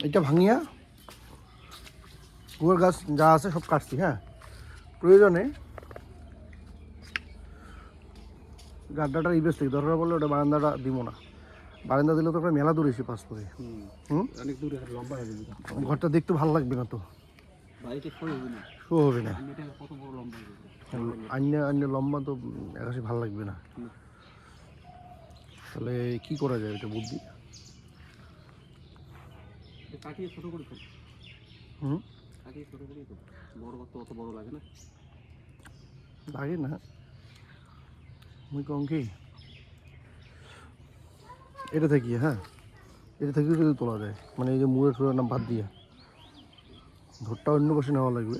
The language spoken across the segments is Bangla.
এটা ভাঙিয়া গুড় গাছ যা আছে সব কাটছি হ্যাঁ? প্রয়োজনে গাড্ডাটা ইবেস থেকে দরকার পড়লে ওটা বারান্দাটা দিব না। বারান্দা দিলে তো মেলা দূর এসে পাস করে। হুম। অনেক দূরে লম্বা হয়ে যাবে। ঘরটা দেখতে ভালো লাগবে না তো। শো হবে না। লম্বা হয়ে অন্য অন্য লম্বা তো একাশি ভালো লাগবে না। তাহলে কি করা যায় এটা বুদ্ধি? কাটিয়ে ছোট করে তো হুম? কাটিয়ে ছোট করেই তো বড় কত অত বড় লাগে না। লাগে না। মুই কম কি? এটা থেকে হ্যাঁ? এটা থেকে যদি তোলা যায়। মানে এই যে মুড়ে টুড়ে না বাদ দিয়ে। ধরটা অন্য পাশে নেওয়া লাগবে।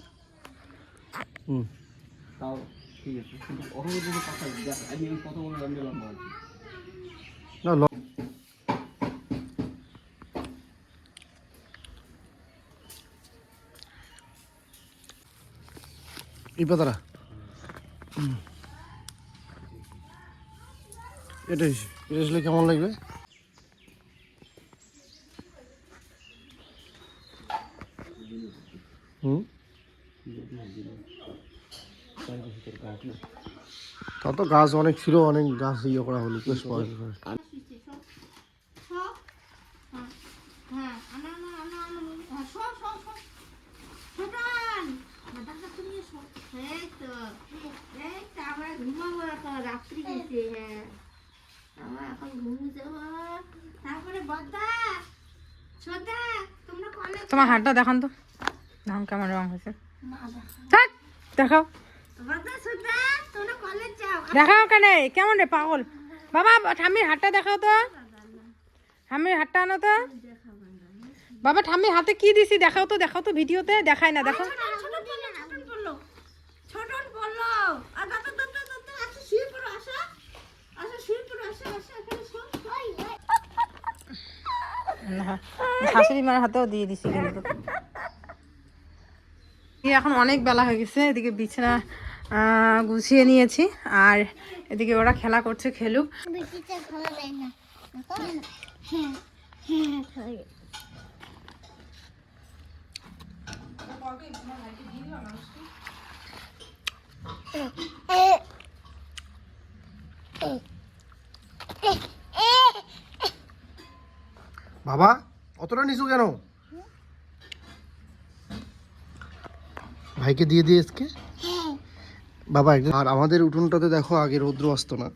হুম। তাও ঠিক আছে। কিন্তু অত যদি পাতা আমি এই কত বড় লম্বা লম্বা না এটা আসলে কেমন লাগবে? হুম? তা তো গাছ অনেক ছিল, অনেক গাছ ইয়ে করা হলো বেশ পাওয়া যাবে। হ্যাঁ আনা আনা আনা আনা হ্যাঁ সব সব সব ছোটান মাথাটা তুমি এই তো এই তো আমরা ঘুমাবো এখন রাত্রি গেছে হ্যাঁ। এখন ঘুমিয়ে যাব তারপরে বদ্দা ছোটা তোমরা কলে তোমার হাতটা দেখান তো। ধান কেমন রং হয়েছে। দেখাও। দেখাও কেন কেমন রে পাগল। বাবা ঠাম্মির হাতটা দেখাও তো। ঠাম্মির হাতটা আনো তো। বাবা ঠাম্মির হাতে কি দিছি দেখাও তো দেখাও তো ভিডিওতে দেখায় না দেখো ছোটন পড়ল ছোটন পড়ল ছোটন পড়ল আর দাদা দাদা দাদা আসো শুয়ে পড়ো আসো আসো শুয়ে পড়ো আসো আসো এখানে শো না, শাশুড়ি মার হাতেও দিয়ে দিছি কিন্তু। এখন অনেক বেলা হয়ে গেছে, এদিকে বিছানা গুছিয়ে নিয়েছি, আর এদিকে ওরা খেলা করছে, খেলুক। বাবা অতটা নিচু কেন? ভাইকে দিয়ে দিয়ে আজকে। বাবা একদিন আর আমাদের উঠোনটাতে দেখো আগে রৌদ্র আসতো না।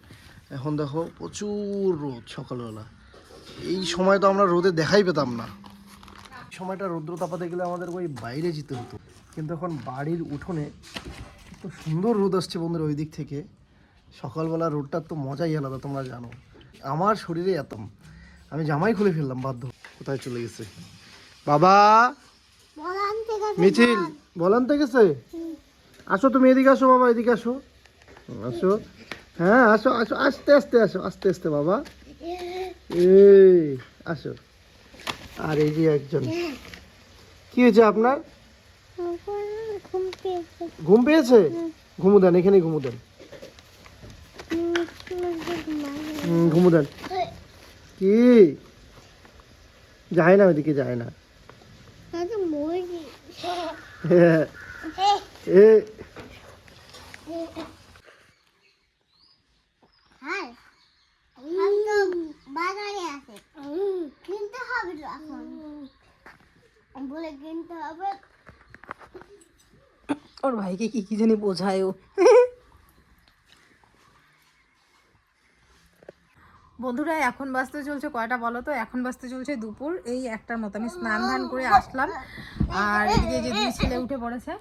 এখন দেখো প্রচুর রোদ সকালবেলা। এই সময় তো আমরা রোদে দেখাই পেতাম না। এই সময়টা রৌদ্র তাপাতে গেলে আমাদের ওই বাইরে যেতে হতো। কিন্তু এখন বাড়ির উঠোনে এত সুন্দর রোদ আসছে বন্ধুরা ওই দিক থেকে। সকালবেলা রোদটার তো মজাই আলাদা তোমরা জানো। আমার শরীরে এতম। আমি জামাই খুলে ফেললাম বাধ্য কোথায় চলে গেছে? বাবা! মিছিল বলান থেকে গেছে? আসো তুমি এদিকে আসো বাবা এদিকে আসো। আসো। হ্যাঁ আসো আসো আস্তে আস্তে আসো আস্তে আস্তে বাবা। এই আসো। আর এই যে একজন। কি হয়েছে আপনার? ঘুম পেয়েছে। ঘুম পেয়েছে? ঘুমু দেন এখানে ঘুমু দেন ঘুমু দেন কি? যায় না ওইদিকে যায় না। হ্যাঁ এ। বাজারে আছে। কিনতে হবে এখন? বলে কিনতে হবে। ওর ভাইকে কি কি জানি বোঝায় ও। বন্ধুরা, এখন বাজতে চলছে কয়টা বলো তো? এখন বাজতে চলছে দুপুর। এই একটার মতো আমি স্নান ধান করে আসলাম। আর এদিকে দুই ছেলে উঠে পড়েছে,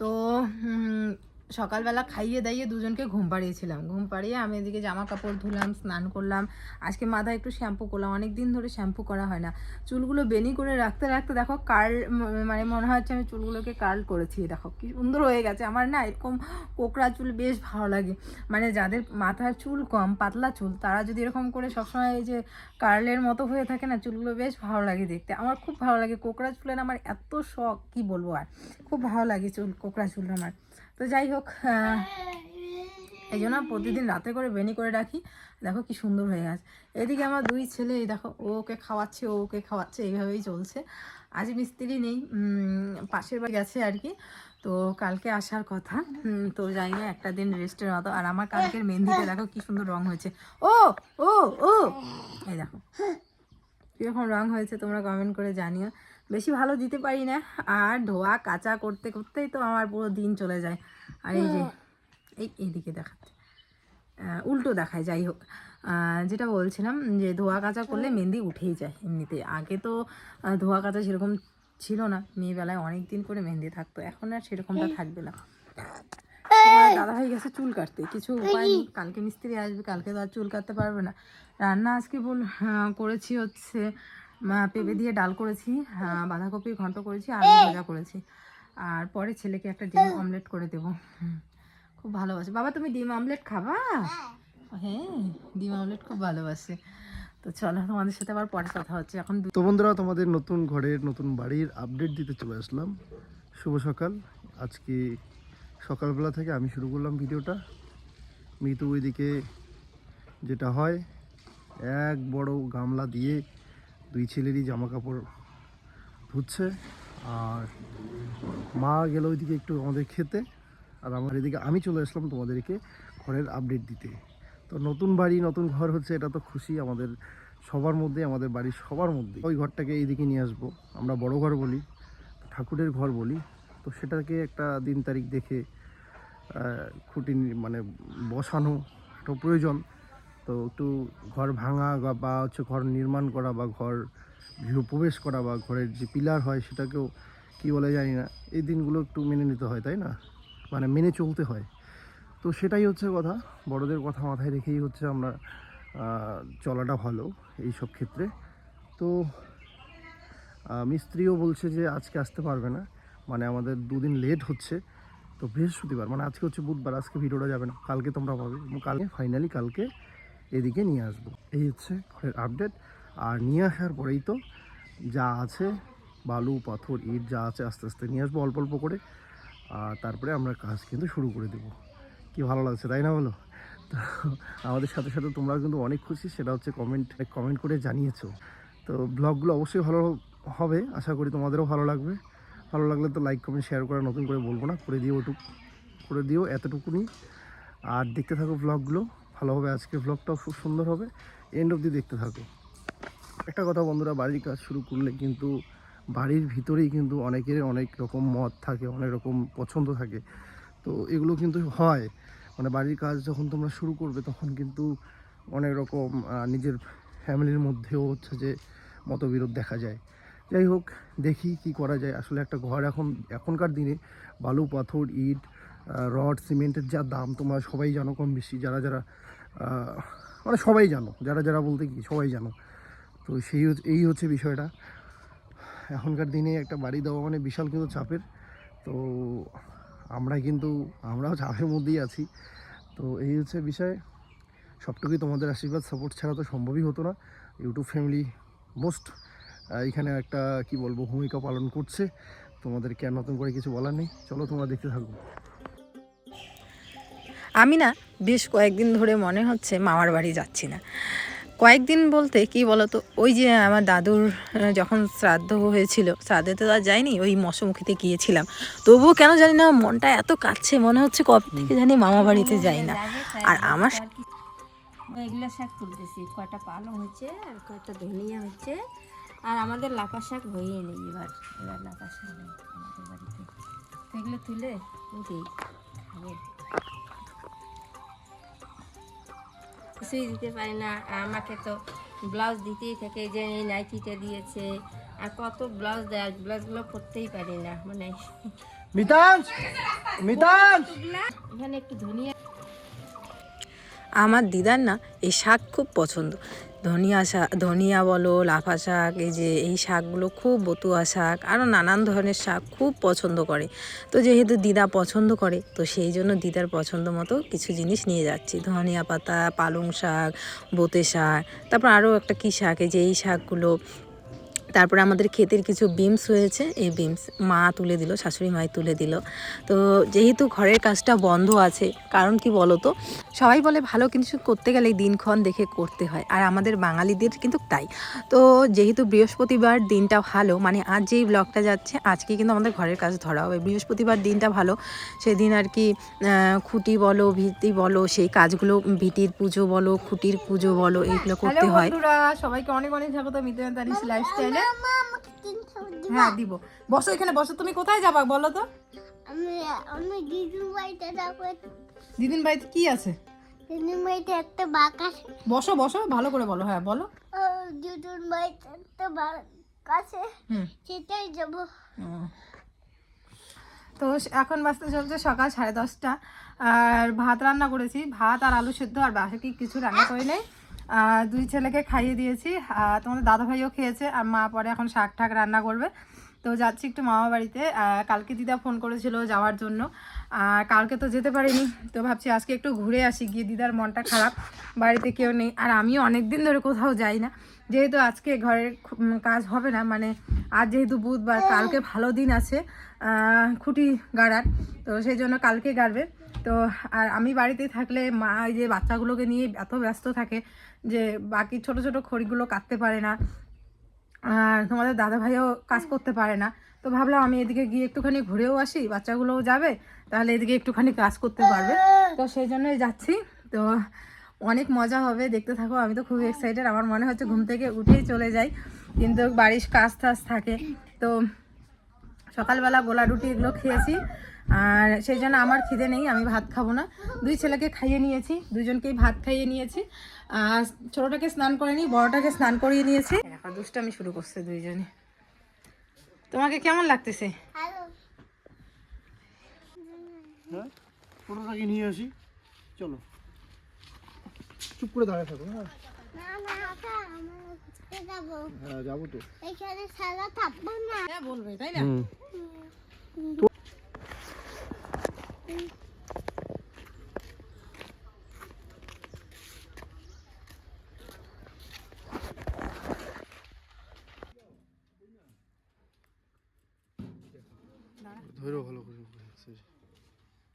তো সকালবেলা খাইয়ে দাইয়ে দুজনকে ঘুম পাড়িয়েছিলাম। ঘুম পাড়িয়ে আমি এদিকে জামা কাপড় ধুলাম, স্নান করলাম। আজকে মাথায় একটু শ্যাম্পু করলাম অনেক দিন ধরে শ্যাম্পু করা হয় না। চুলগুলো বেনি করে রাখতে রাখতে দেখো কার্ল মানে মনে হচ্ছে আমি চুলগুলোকে কার্ল করেছি, দেখো কি সুন্দর হয়ে গেছে। আমার না এরকম কোকড়া চুল বেশ ভালো লাগে। মানে যাদের মাথার চুল কম, পাতলা চুল, তারা যদি এরকম করে সবসময় এই যে কার্লের মতো হয়ে থাকে না, চুলগুলো বেশ ভালো লাগে দেখতে। আমার খুব ভালো লাগে কোকড়া চুলের, আমার এত শখ, কি বলব আর? খুব ভালো লাগে চুল, কোকড়া চুল আমার। তো যাই হোক এই জন্য প্রতিদিন রাতে করে বেনি করে রাখি। দেখো কি সুন্দর হয়ে গেছে। এদিকে আমার দুই ছেলে, এই দেখো ওকে খাওয়াচ্ছে ওকে খাওয়াচ্ছে, এইভাবেই চলছে। আজ মিস্ত্রি নেই পাশের বাড়ি গেছে আর কি। তো কালকে আসার কথা। তো যাই না একটা দিন রেস্টের মতো। আর আমার কালকের মেহেন্দিতে দেখো কি সুন্দর রং হয়েছে। ও ও ও। এই দেখো। কীরকম রং হয়েছে তোমরা কমেন্ট করে জানিও। বেশি ভালো দিতে পারি না। আর ধোয়া কাচা করতে করতেই তো আমার পুরো দিন চলে যায়। আর এই যে এই এইদিকে দেখাচ্ছে। উল্টো দেখায় যাই হোক। যেটা বলছিলাম যে ধোয়া কাচা করলে মেহেন্দি উঠেই যায় এমনিতে। আগে তো ধোয়া কাচা সেরকম ছিল না। মেয়েবেলায় অনেক দিন করে মেহেন্দি থাকতো। এখন আর সেরকমটা থাকবে না। দাদা ভাই গেছে চুল কাটতে। কিছু উপায় নেই। কালকে মিস্ত্রি আসবে কালকে তো আর চুল কাটতে পারবে না। রান্না আজকে বল হ্যাঁ, করেছি হচ্ছে। পেঁপে দিয়ে ডাল করেছি আহ, বাঁধাকপির ঘন্ট করেছি আলু ভাজা করেছি। আর পরে ছেলেকে একটা ডিম অমলেট করে দেবো। খুব ভালোবাসে। বাবা তুমি ডিম অমলেট খাবা? হ্যাঁ। ডিম অমলেট খুব ভালোবাসে। তো চলো তোমাদের সাথে আবার পরে কথা হচ্ছে। এখন তো বন্ধুরা তোমাদের নতুন ঘরের নতুন বাড়ির আপডেট দিতে চলে আসলাম। শুভ সকাল। আজকে সকালবেলা থেকে আমি শুরু করলাম ভিডিওটা। মিতু ওইদিকে যেটা হয় এক বড় গামলা দিয়ে দুই ছেলেরই জামা কাপড় ধুচ্ছে, আর মা গেল ওইদিকে একটু আমাদের খেতে, আর আমার এদিকে আমি চলে আসলাম তোমাদেরকে ঘরের আপডেট দিতে। তো নতুন বাড়ি, নতুন ঘর হচ্ছে, এটা তো খুশি আমাদের সবার মধ্যে, আমাদের বাড়ির সবার মধ্যে। ওই ঘরটাকে এইদিকে নিয়ে আসব, আমরা বড় ঘর বলি, ঠাকুরের ঘর বলি, তো সেটাকে একটা দিন তারিখ দেখে খুঁটি মানে বসানো, একটা প্রয়োজন। তো একটু ঘর ভাঙা বা- হচ্ছে ঘর নির্মাণ করা বা ঘর গৃহপ্রবেশ করা বা ঘরের যে পিলার হয় সেটাকেও কি বলে জানি না, এই দিনগুলো একটু মেনে নিতে হয়, তাই না? মানে মেনে চলতে হয়। তো সেটাই হচ্ছে কথা, বড়দের কথা মাথায় রেখেই হচ্ছে আমরা চলাটা ভালো এই সব ক্ষেত্রে। তো মিস্ত্রিও বলছে যে আজকে আসতে পারবে না মানে আমাদের দুদিন লেট হচ্ছে, তো বৃহস্পতিবার মানে আজকে হচ্ছে বুধবার, আজকে ভিডিওটা যাবে না, কালকে তোমরা পাবে। কালকে, ফাইনালি কালকে এদিকে নিয়ে আসব। এই হচ্ছে ঘরের আপডেট আর নিয়ে আসার পরেই তো যা আছে, বালু, পাথর, ইট যা আছে আস্তে আস্তে নিয়ে আসব অল্প অল্প করে। আর তারপরে আমরা কাজ কিন্তু শুরু করে দেবো। কি ভালো লাগছে, তাই না বলো? তো আমাদের সাথে সাথে তোমরা কিন্তু অনেক খুশি, সেটা হচ্ছে কমেন্ট কমেন্ট করে জানিয়েছো। তো ব্লগগুলো অবশ্যই ভালো হবে, আশা করি তোমাদেরও ভালো লাগবে। ভালো লাগলে তো লাইক কমেন্ট শেয়ার করা নতুন করে বলব না, করে দিও ওটুক করে দিও এতটুকুনি। আর দেখতে থাকো ব্লগগুলো ভালো হবে। আজকের ব্লগটাও খুব সুন্দর হবে। এন্ড অবধি দেখতে থাকো। একটা কথা বন্ধুরা, বাড়ির কাজ শুরু করলে কিন্তু বাড়ির ভিতরেই কিন্তু অনেকের অনেক রকম মত থাকে, অনেক রকম পছন্দ থাকে। তো এগুলো কিন্তু হয়। মানে বাড়ির কাজ যখন তোমরা শুরু করবে, তখন কিন্তু অনেক রকম নিজের ফ্যামিলির মধ্যেও হচ্ছে যে মতবিরোধ দেখা যায়। যাই হোক, দেখি কি করা যায়। আসলে একটা ঘর এখন, এখনকার দিনে বালু, পাথর, ইট রড, সিমেন্টের যা দাম, তোমরা সবাই জানো কম বেশি, যারা যারা মানে সবাই জানো, যারা যারা বলতে কি, সবাই জানো। তো সেই এই হচ্ছে বিষয়টা। এখনকার দিনে একটা বাড়ি দেওয়া মানে বিশাল কিন্তু চাপের। তো আমরা কিন্তু, আমরাও চাপের মধ্যেই আছি। তো এই হচ্ছে বিষয়। সবটুকুই তোমাদের আশীর্বাদ সাপোর্ট ছাড়া তো সম্ভবই হতো না। ইউটিউব ফ্যামিলি মোস্ট এখানে একটা, কি বলব, ভূমিকা পালন করছে। তোমাদেরকে আর নতুন করে কিছু বলার নেই। চলো তোমরা দেখতে থাকো। আমি না বেশ কয়েকদিন ধরে মনে হচ্ছে মামার বাড়ি যাচ্ছি না। কয়েকদিন বলতে কি বলতো ওই যে আমার দাদুর যখন শ্রাদ্ধ হয়েছিল শ্রাদ্ধে তো আর যাইনি ওই মশমুখিতে গিয়েছিলাম। তবুও কেন জানি না মনটা এত কাচ্ছে মনে হচ্ছে কবে থেকে জানি মামা বাড়িতে যাই না। আর আমার এগুলো শাক তুলতেছি কয়টা পালং হচ্ছে আর কয়টা ধনিয়া হচ্ছে আর আমাদের লাফা শাক হয়ে নেই এবার এবার লাফা শাক নেই আমাদের বাড়িতে। এগুলো তুলে খাব। কিছুই দিতে পারি না। আমাকে তো ব্লাউজ দিতেই থাকে যে এই নাইটিটা দিয়েছে। আর কত ব্লাউজ দেয় আর ব্লাউজগুলো পরতেই পারি না মানে। এখানে একটু ধনিয়া আমার দিদার না এই শাক খুব পছন্দ। ধনিয়া শাক ধনিয়া বলো, লাফা শাক, এই যে, এই শাকগুলো খুব বতুয়া শাক, আরও নানান ধরনের শাক খুব পছন্দ করে। তো যেহেতু দিদা পছন্দ করে, তো সেই জন্য দিদার পছন্দ মতো কিছু জিনিস নিয়ে যাচ্ছি। ধনিয়া পাতা, পালং শাক, বোতে শাক, তারপর আরও একটা কী শাক, এই যে, এই শাকগুলো তারপরে আমাদের ক্ষেতের কিছু বিমস হয়েছে। এই বিমস মা তুলে দিল শাশুড়ি মাই তুলে দিল। তো যেহেতু ঘরের কাজটা বন্ধ আছে কারণ কি বলো তো সবাই বলে ভালো কিছু করতে গেলে দিনক্ষণ দেখে করতে হয় আর আমাদের বাঙালিদের কিন্তু তাই। তো যেহেতু বৃহস্পতিবার দিনটা ভালো মানে আজ যেই ব্লগটা যাচ্ছে আজকে কিন্তু আমাদের ঘরের কাজ ধরা হবে। বৃহস্পতিবার দিনটা ভালো সেদিন আর কি খুঁটি বলো ভিত্তি বলো সেই কাজগুলো ভিটির পুজো বলো খুঁটির পুজো বলো এইগুলো করতে হয়। সবাইকে অনেক অনেক স্বাগত মিতে তারিস লাইফস্টাইলে হ্যাঁ দিব। বসো এখানে বসো। তুমি কোথায় যাবা বলো তো? আমি আমি দিদুর বাড়িতে যাব। দিদিন বাড়িতে কি আছে? দিদুর বাড়িতে একটা বাঘ আছে। বসো বসো ভালো করে বলো। হ্যাঁ বলো। দিদুর বাড়িতে একটা বাঘ আছে। সেটাই যাব। তো এখন বাজতে চলছে সকাল সাড়ে দশটা। আর ভাত রান্না করেছি। ভাত আর আলু সেদ্ধ আর বাকি কিছু রান্না করে নেই। দুই ছেলেকে খাইয়ে দিয়েছি। তোমাদের দাদা ভাইও খেয়েছে আর মা পরে এখন শাক ঠাক রান্না করবে। তো যাচ্ছি একটু মামা বাড়িতে। কালকে দিদা ফোন করেছিল যাওয়ার জন্য। আর কালকে তো যেতে পারিনি। তো ভাবছি আজকে একটু ঘুরে আসি। গিয়ে দিদার মনটা খারাপ। বাড়িতে কেউ নেই। আর আমিও অনেক দিন ধরে কোথাও যাই না। যেহেতু আজকে ঘরের কাজ হবে না মানে আজ যেহেতু বুধবার, কালকে ভালো দিন আছে খুঁটি গাড়ার। তো সেই জন্য কালকে গাড়বে। তো আর আমি বাড়িতে থাকলে মা এই যে বাচ্চাগুলোকে নিয়ে এত ব্যস্ত থাকে যে বাকি ছোট ছোট খড়িগুলো কাটতে পারে না। আর তোমাদের দাদা ভাইও কাজ করতে পারে না। তো ভাবলাম আমি এদিকে গিয়ে একটুখানি ঘুরেও আসি, বাচ্চাগুলোও যাবে, তাহলে এদিকে একটুখানি কাজ করতে পারবে। তো সেই জন্যই যাচ্ছি। তো অনেক মজা হবে, দেখতে থাকো, আমি তো খুব এক্সাইটেড আমার মনে হচ্ছে ঘুম থেকে উঠেই চলে যাই। কিন্তু বাড়ির কাজ টাজ থাকে। তো সকালবেলা গোলা রুটি এগুলো খেয়েছি। আর সেই জন্য আমার খিদে নেই আমি ভাত খাব না। দুই ছেলেকে খাইয়ে নিয়েছি দুজনকেই ভাত খাইয়ে নিয়েছি। আর ছোটোটাকে স্নান করে নিই বড়টাকে স্নান করিয়ে নিয়েছি। এখন দুষ্টামি শুরু করছে দুইজনে। তোমাকে কেমন লাগতেছে? হ্যাঁ? ছোটোটাকে নিয়ে আসি। চলো। চুপ করে দাঁড়িয়ে থাকো হ্যাঁ? না না ওটা আমরা ঘুরতে যাব। হ্যাঁ যাব তো। এখানে সারা থাকব না। হ্যাঁ বলবে তাই না? ধরো ভালো করে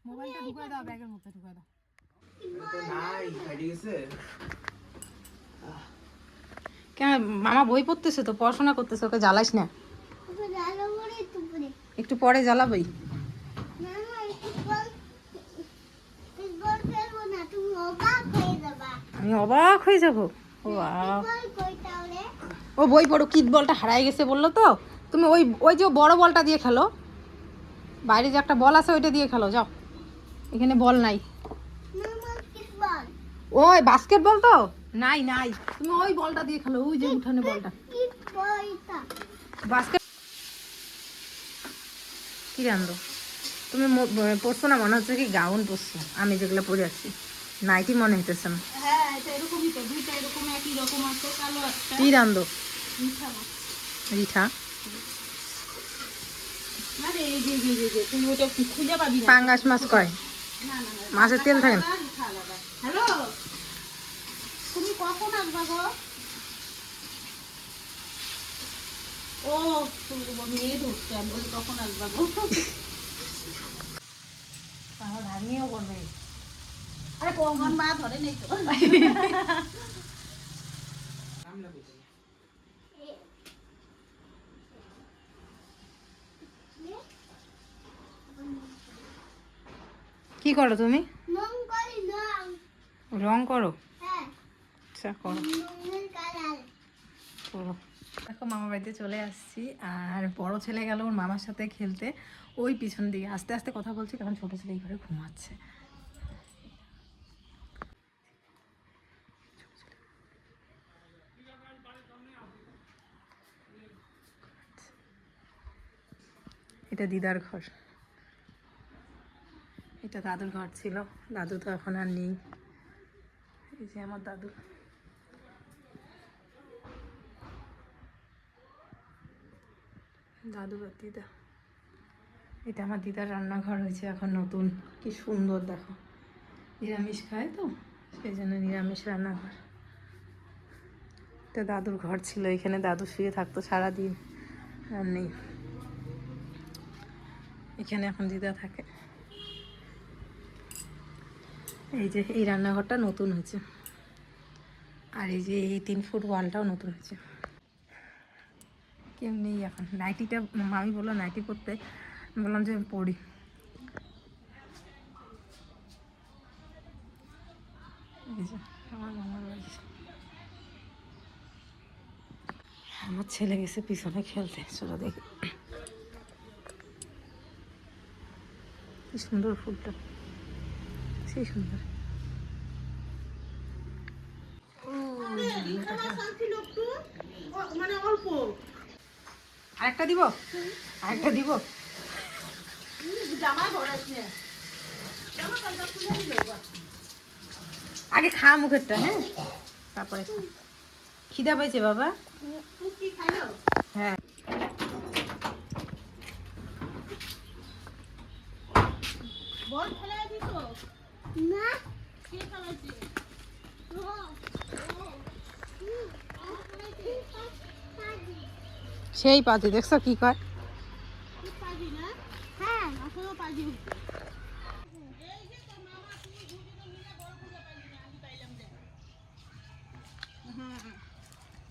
মোবাইলটা ঢুকায় দাও ব্যাগের মধ্যে ঢুকায় দাও। কেন মামা বই পড়তেছে তো পড়াশোনা করতেছে ওকে জ্বালাস না। একটু পরে জ্বালাবই না না ফুটবল ফুটবল খেলব না তুমি অবাক হয়ে যাবা আমি অবাক হয়ে যাব। ও বই পড়ো কিট বলটা হারাই গেছে বলল তো? তুমি ওই ওই যে বড় বলটা দিয়ে খেলো। বাইরে যে একটা বল আছে ওইটা দিয়ে খেলো যাও। এখানে বল নাই। ওই বাস্কেট বল তো? নাই নাই। তুমি ওই বলটা দিয়ে খেলো ওই যে উঠানে বলটা। বাস্কেট কি রান্ধো? তুমি পরছো না মনে হচ্ছে কি গাউন পরছো। আমি যেগুলো পরে আছি নাইটি মনে হইতেছে না। এরকমই তো দুইটা এরকম একই রকম আছে কালো একটা কি রান্ধো? মিঠা রিঠা আরে এই যে এই যে, তুমি ওটা খুঁজে পাবি না? পাঙ্গাস মাছ কয়? মাছের তেল থাকে না? হ্যালো? তুমি কখন আসবা গো? ও তুমি মেয়ে ধরছে আমি বলি কখন আসবা গো? আমার ভাগ্নিও করবে কি করো তুমি? রং করো? আচ্ছা করো। দেখো মামা বাড়িতে চলে আসছি, আর বড় ছেলে গেল ওর মামার সাথে খেলতে। ওই পিছন দিকে, আস্তে আস্তে কথা বলছি, কারণ ছোট ছেলে এই ঘরে ঘুমাচ্ছে। এটা দিদার ঘর। এটা দাদুর ঘর ছিল। দাদু তো এখন আর নেই। এই যে আমার দাদু। দাদু আর দিদা। এটা আমার দিদার রান্নাঘর হয়েছে এখন নতুন। কি সুন্দর, দেখো। নিরামিষ খায় তো, সেই জন্য নিরামিষ রান্নাঘর। তো দাদুর ঘর ছিল, এখানে দাদু শুয়ে থাকতো সারাদিন। আর নেই। এখানে এখন দিদা থাকে। এই যে এই রান্নাঘরটা নতুন হয়েছে। আর এই যে এই তিন ফুট ওয়ালটাও নতুন হয়েছে। কেউ নেই এখন। নাইটিটা মামি বলল নাইটি আমি বললাম যে পড়ি আমার ছেলে গেছে পিছনে খেলতে। চলো দেখি। কি সুন্দর ফুলটা। সেই সুন্দর। আরেকটা দিব? আরেকটা দিব? আগে খা মুখেরটা হ্যাঁ? তারপরে। খিদা পেয়েছে বাবা? হ্যাঁ। বল তো? না। কে সেই পাতি দেখছ কি কয়? পাজি না? হ্যাঁ। আসলে পাজি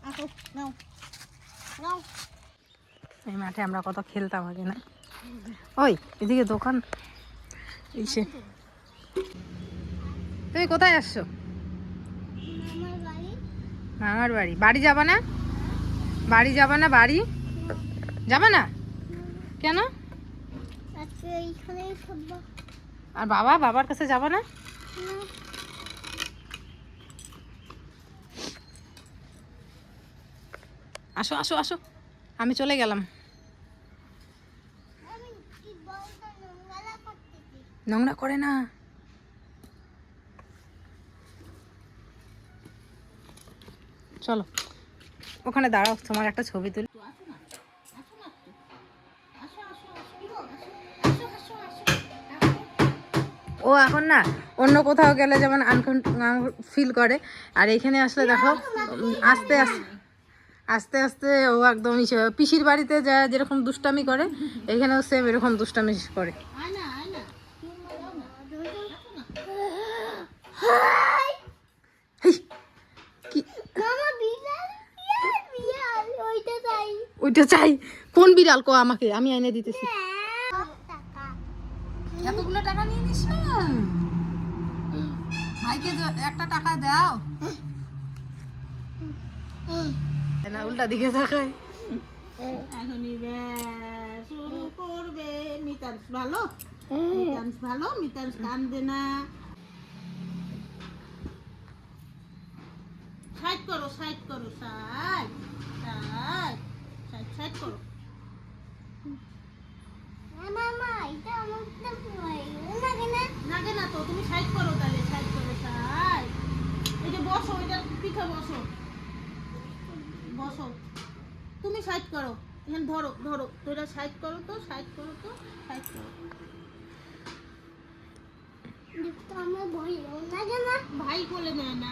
আসো নাও। নাও। এই মাঠে আমরা কত খেলতাম আগে না? ওই এদিকে দোকান। ইসে তুমি কোথায় আসছো? মামার বাড়ি। বাড়ি। যাবা না? বাড়ি যাবা না? বাড়ি? যাবা না? কেন? আর বাবা বাবার কাছে যাবা না। আসো আসো আসো। আমি চলে গেলাম আমি কি বলতো নোংরা করতেছি নোংরা করে না। চলো, ওখানে দাঁড়াও, তোমার একটা ছবি তুলি। ও এখন না, অন্য কোথাও গেলে যেমন আনকন ফিল করে। আর এখানে আসলে দেখো, আস্তে আস্তে আস্তে আস্তে ও একদম পিসির বাড়িতে যা যেরকম দুষ্টামি করে, এখানেও সেম এরকম দুষ্টামি করে আয় না আয় না হেই, কি মামা বিড়াল বিড়াল বিড়াল ওইটা চাই। কোন বিড়াল? কো আমাকে আমি এনে দিতেছি। এতগুলো টাকা নিয়ে নিস না। ভাইকে যে- একটা টাকা দাও। না উল্টা দিকে তাকায়। এখনই ব্যাস শুরু করবে। মিতাংশ ভালো? মিতাংশ ভালো? মিতাংশ কান্দে না। সাইড করো সাইড সাইড সাইড সাইড করো। নাগে না তো তুমি সাইড করো তাহলে সাইড করো সাইড। এই যে বসো এটা পিঠে বসো। বসো। তুমি সাইড করো এখানে ধরো ধরো। তো এটা সাইড করো তো সাইড করো তো সাইড করো। আমার ভাই বলে নেয় না।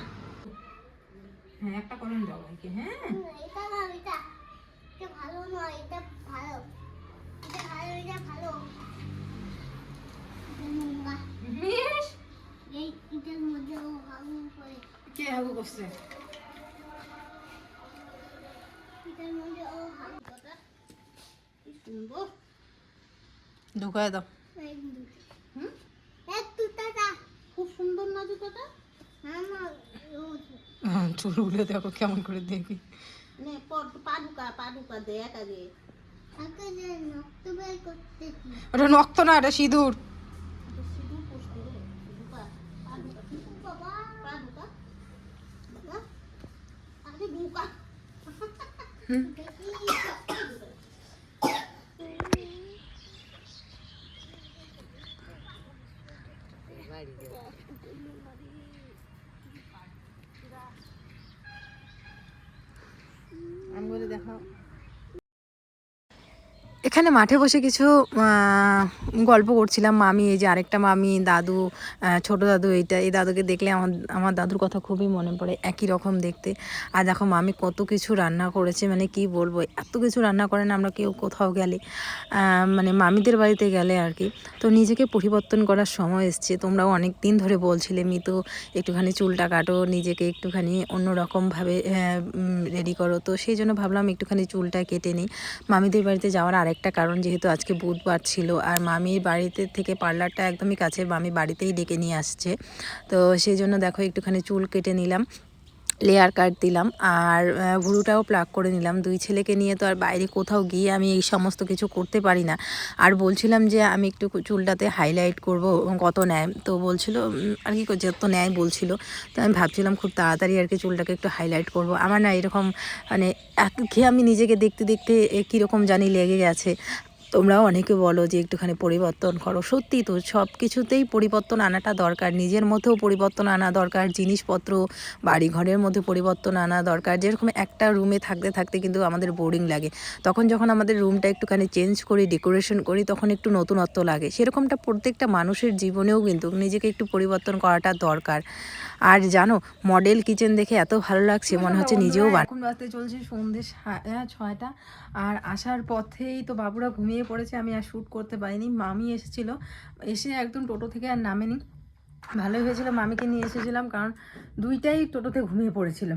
হ্যাঁ একটা করেন দাও হ্যাঁ। এটা না এটা। এটা ভালো নয় এটা ভালো। এটা ভালো এটা ভালো। মিস এই এটার মধ্যে ও হাগু করে। কে হাগু করছে? এটার মধ্যে ও হাগু কি সুন্দর। ঢুকায় দাও। হুম? এক দুটাটা খুব সুন্দর না জুতোটা? মামা ও চুলগুলো দেখো কেমন করে দেখি। নে পর পাদুকা পাদুকা দেখ আগে ওটা নক্ত না এটা সিঁদুর। এটা সিঁদুর পোস্ত রে পাদুকা পাদুকা বাবা পাদুকা বাবা আগে দুকা দেখি আমি বলে দেখাও এখানে মাঠে বসে কিছু গল্প করছিলাম, মামি, এই যে আরেকটা মামি, দাদু ছোট দাদু, এইটা, এই দাদুকে দেখলে আমার আমার দাদুর কথা খুবই মনে পড়ে, একই রকম দেখতে। আর দেখো মামি কত কিছু রান্না করেছে মানে কি বলব, এত কিছু রান্না করেন আমরা কেউ কোথাও গেলে মানে মামিদের বাড়িতে গেলে আর কি। তো নিজেকে পরিবর্তন করার সময় এসছে, তোমরাও অনেক দিন ধরে বলছিলে, মিতু, একটুখানি চুলটা কাটো, নিজেকে একটুখানি অন্যরকমভাবে রেডি করো। তো সেই জন্য ভাবলাম একটুখানি চুলটা কেটে নিই। মামিদের বাড়িতে যাওয়ার আরেকটা কারণ, যেহেতু আজকে বুধবার ছিল, আর মামির বাড়িতে থেকে পার্লারটা একদমই কাছে মামি বাড়িতেই ডেকে নিয়ে আসছে। তো সেই জন্য দেখো একটুখানি চুল কেটে নিলাম লেয়ার কাট দিলাম আর ভুরুটাও প্লাক করে নিলাম। দুই ছেলেকে নিয়ে তো আর বাইরে কোথাও গিয়ে আমি এই সমস্ত কিছু করতে পারি না। আর বলছিলাম যে আমি একটু চুলটাতে হাইলাইট করব কত নেয়। তো বলছিল আর কি যত নেয় বলছিল। তো আমি ভাবছিলাম খুব তাড়াতাড়ি আর কি চুলটাকে একটু হাইলাইট করব। আমার না এরকম মানে খেয়ে আমি নিজেকে দেখতে দেখতে কীরকম জানি লেগে গেছে। তোমরাও অনেকে বলো যে একটুখানি পরিবর্তন করো। সত্যি তো সব কিছুতেই পরিবর্তন আনাটা দরকার। নিজের মধ্যেও পরিবর্তন আনা দরকার। জিনিসপত্র বাড়ি ঘরের মধ্যে পরিবর্তন আনা দরকার। যেরকম একটা রুমে থাকতে থাকতে কিন্তু আমাদের বোরিং লাগে। তখন যখন আমাদের রুমটা একটুখানি চেঞ্জ করি, ডেকোরেশন করি, তখন একটু নতুনত্ব লাগে। সেরকমটা প্রত্যেকটা মানুষের জীবনেও কিন্তু নিজেকে একটু পরিবর্তন করাটা দরকার। আর জানো মডেল কিচেন দেখে এত ভালো লাগছে, মনে হচ্ছে নিজেও এখন বাজতে চলছে সন্ধ্যে ছয়টা, আর আসার পথেই তো বাবুরা ঘুমিয়ে পড়েছে, আমি আর শ্যুট করতে পারিনি, মামি এসেছিল, এসে একদম টোটো থেকে আর নামেনি। ভালোই হয়েছিল, মামিকে নিয়ে এসেছিলাম, কারণ দুইটাই টোটোতে ঘুমিয়ে পড়েছিল।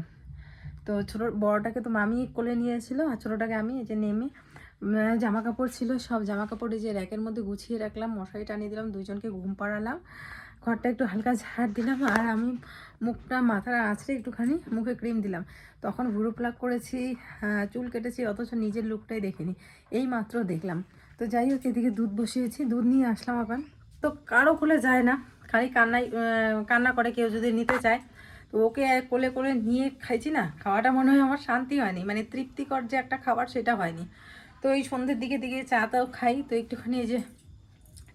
তো ছোটো, বড়টাকে তো মামি কোলে নিয়েছিল আর ছোটোটাকে আমি এই যে নেমে জামা কাপড় ছিল, সব জামা কাপড় এই যে র্যাকের মধ্যে গুছিয়ে রাখলাম, মশারি টানিয়ে দিলাম, দুইজনকে ঘুম পাড়ালাম। ঘরটা একটু হালকা ঝাড় দিলাম আর আমি মুখটা মাথার আঁচড়ে একটুখানি মুখে ক্রিম দিলাম। তখন ভুরু প্লাক করেছি চুল কেটেছি, অথচ নিজের লুকটাই দেখিনি। এই মাত্র দেখলাম। তো যাই হোক, এদিকে দুধ বসিয়েছি, দুধ নিয়ে আসলাম আবার। তো কারও কোলে যায় না, খালি কান্নাই কান্না করে কেউ যদি নিতে চায়। তো ওকে কোলে কোলে নিয়ে খাইছি না, খাওয়াটা মনে হয় আমার শান্তি হয়নি মানে তৃপ্তিকর যে একটা খাবার সেটা হয়নি। তো এই সন্ধ্যের দিকে দিকে চাটাও খাই। তো একটুখানি এই যে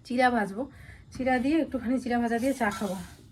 চিরা ভাজবো চিরা দিয়ে একটুখানি চিরা ভাজা দিয়ে চা খাব।